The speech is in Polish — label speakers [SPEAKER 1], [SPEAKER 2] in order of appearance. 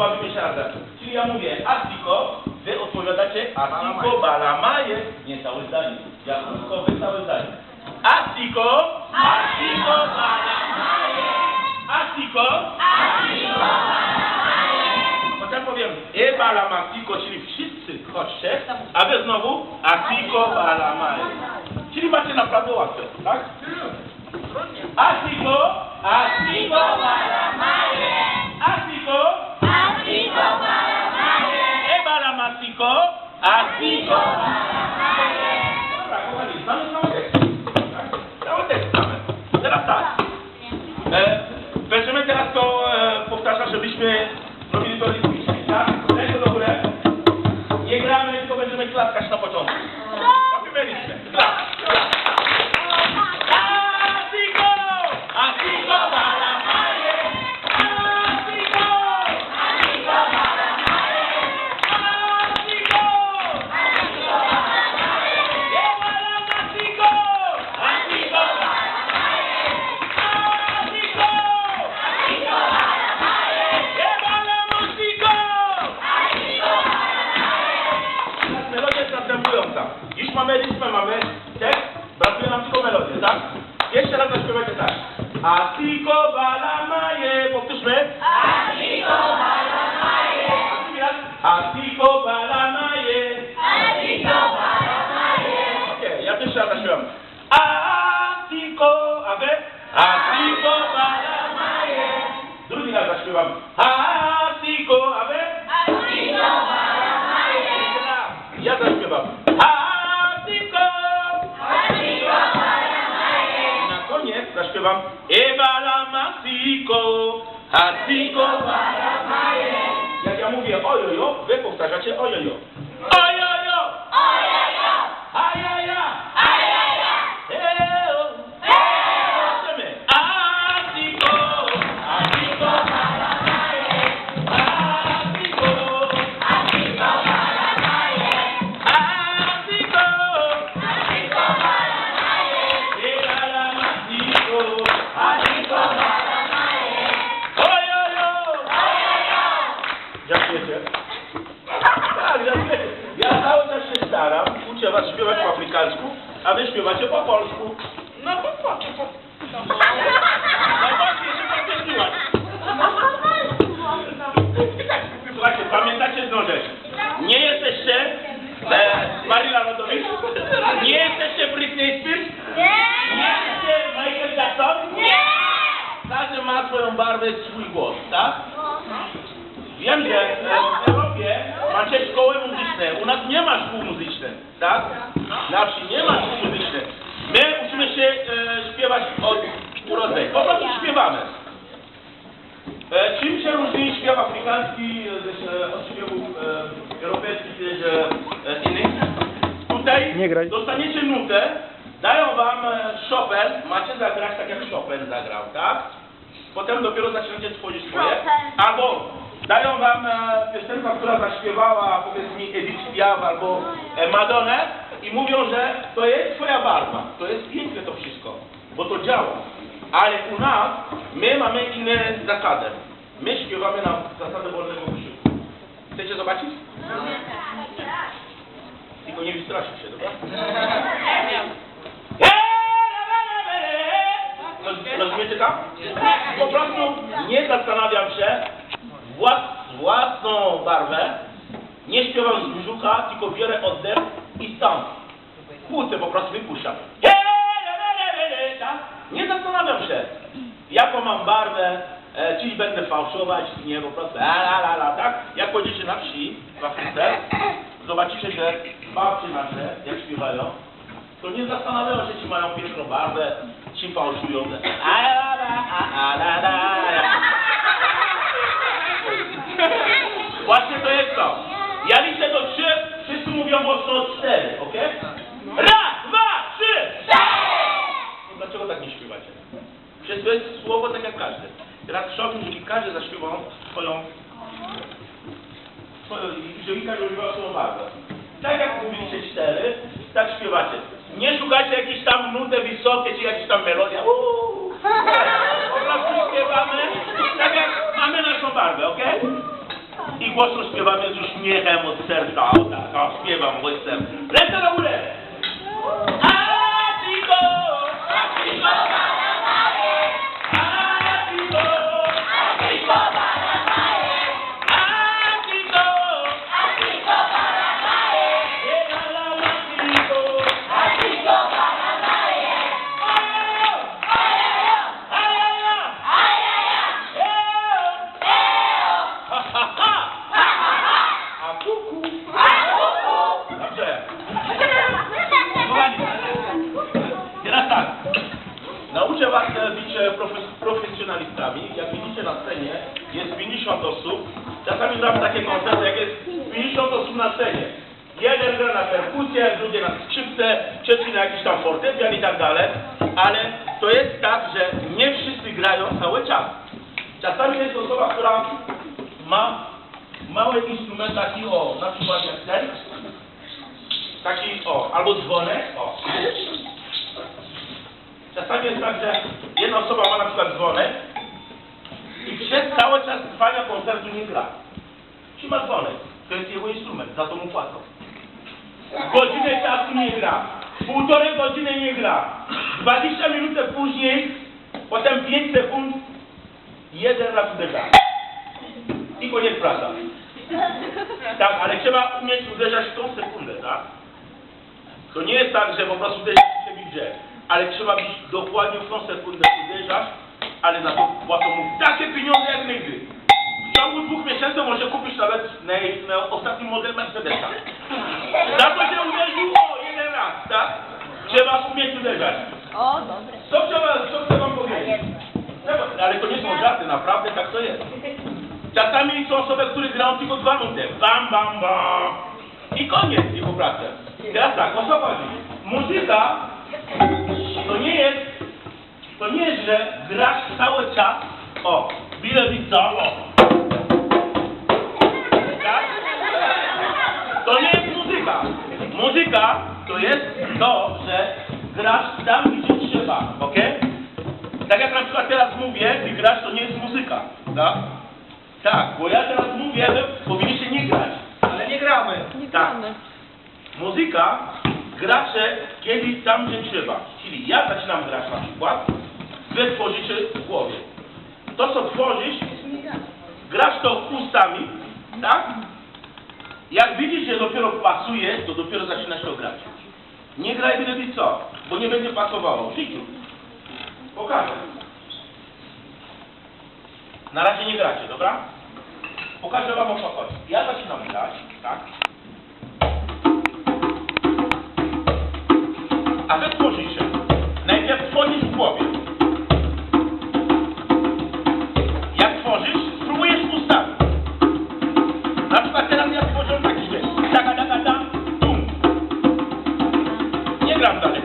[SPEAKER 1] bawimy się razem. Czyli ja mówię asiko, wy odpowiadacie asiko balamaje. Nie całe zdanie. Ja krótko, wy całe zdanie. Asiko, asiko balamaje. Asiko, bo tak powiem, e balamasiko, czyli wszyscy chodźcie, a wy znowu asiko balamaje. Czyli macie naprawdę łatwe, tak? Asiko, asiko balamaje. Asiko, asiko balamaje. Wy powtarzacie Wiem, że w Europie macie szkoły muzyczne. U nas nie ma szkół muzycznych, tak? Na wsi nie ma szkół muzycznych. My musimy się e, śpiewać od urodzenia. Po prostu śpiewamy. E, czym się różni śpiew afrykański e, od śpiewów e, europejskich czy e, e, innych? Tutaj dostaniecie nutę, dają wam e, Chopin, macie zagrać tak jak Chopin zagrał, tak? Potem dopiero zaczniecie tworzyć swoje. Albo dają wam e, piosenka, która zaśpiewała powiedzmy mi Edith Piaf albo e, Madonnę i mówią, że to jest twoja barwa, to jest piękne to wszystko, bo to działa. Ale u nas my mamy inne zasady. My śpiewamy na zasadę wolnego wysiłku. Chcecie zobaczyć? Tylko nie wystraszyć się, dobra? Roz- Rozumiecie tam? Po prostu nie zastanawiam się włas, własną barwę, nie śpiewam z brzucha, tylko biorę oddech i stąd. Płuce po prostu wypuszczam. Tak? Nie zastanawiam się, jaką mam barwę, e, czy będę fałszować, czy nie, po prostu la la la tak? Jak pójdziecie na wsi w Afryce, zobaczycie, że babcie nasze, jak śpiewają, to nie zastanawiają się, czy mają piękną barwę, czy fałszują. A Właśnie to jest to. Ja liczę do trzy, wszyscy mówią mocno cztery, ok? Raz, dwa, trzy! No Dlaczego tak nie śpiewacie? Przecież to jest słowo tak jak każdy. Teraz chciałbym, żeby każdy zaśpiewał swoją, swoją żeby każdy używał swoją barwę. Tak jak mówiliście cztery, tak śpiewacie. Nie szukajcie jakiejś tam nuty wysokie, czy jakieś tam melodia. Uuu. Od razu śpiewamy, tak jak mamy naszą barwę, ok? I głośno śpiewamy z uśmiechem od serca, o tak, o, śpiewam, bo jestem. Lecę na ulicę! Nauczę was e, e, profes- profesjonalistami. Jak widzicie na scenie, jest 50 osób. Czasami gram takie koncerty, jak jest 50 osób na scenie. Jeden gra na perkusję, drugi na skrzypce, trzeci na jakiś tam fortepian i tak dalej. Ale to jest tak, że nie wszyscy grają cały czas. Czasami jest osoba, która ma mały instrument taki o, na przykład jak ten. Taki o, albo dzwonek, o. Czasami jest tak, że jedna osoba ma na przykład dzwonek i przez cały czas trwania koncertu nie gra. Trzyma dzwonek, to jest jego instrument, za to mu płacą. Godzinę czasu nie gra, półtorej godziny nie gra, 20 minut później, potem 5 sekund, jeden raz uderza. I koniec praca. Tak, ale trzeba umieć uderzać w tą sekundę, tak? To nie jest tak, że po prostu uderzasz się w ale trzeba być dokładnie w tą sekundę uderzać, ale za to płacą mu takie pieniądze jak nigdy. W ciągu dwóch miesięcy może kupić nawet na, na ostatni model Mercedesa. Za to się uderzył o jeden raz, tak? Trzeba umieć uderzać.
[SPEAKER 2] O, dobre.
[SPEAKER 1] Co trzeba, co chcę wam powiedzieć? Ale to nie są żarty, naprawdę tak to jest. Czasami są osoby, które grają tylko dwa nuty. Bam, bam, bam. I koniec jego pracy. Teraz tak, o co chodzi? Muzyka to nie jest, to nie jest, że grasz cały czas, o, bile o. Tak? To nie jest muzyka. Muzyka to jest to, że grasz tam, gdzie trzeba, ok? Tak jak na przykład teraz mówię, ty grasz, to nie jest muzyka, tak? Tak, bo ja teraz mówię, że powinniście nie grać.
[SPEAKER 3] Ale nie gramy.
[SPEAKER 2] Nie
[SPEAKER 1] Tak.
[SPEAKER 2] gramy.
[SPEAKER 1] Muzyka gracze kiedyś tam, gdzie trzeba. Czyli ja zaczynam grać na przykład, wy tworzycie w głowie. To, co tworzysz, grasz to ustami, tak? Jak widzisz, że dopiero pasuje, to dopiero zaczynasz to grać. Nie graj byle co, bo nie będzie pasowało w. Pokażę. Na razie nie gracie, dobra? Pokażę wam o co chodzi. Ja zaczynam grać, tak? andate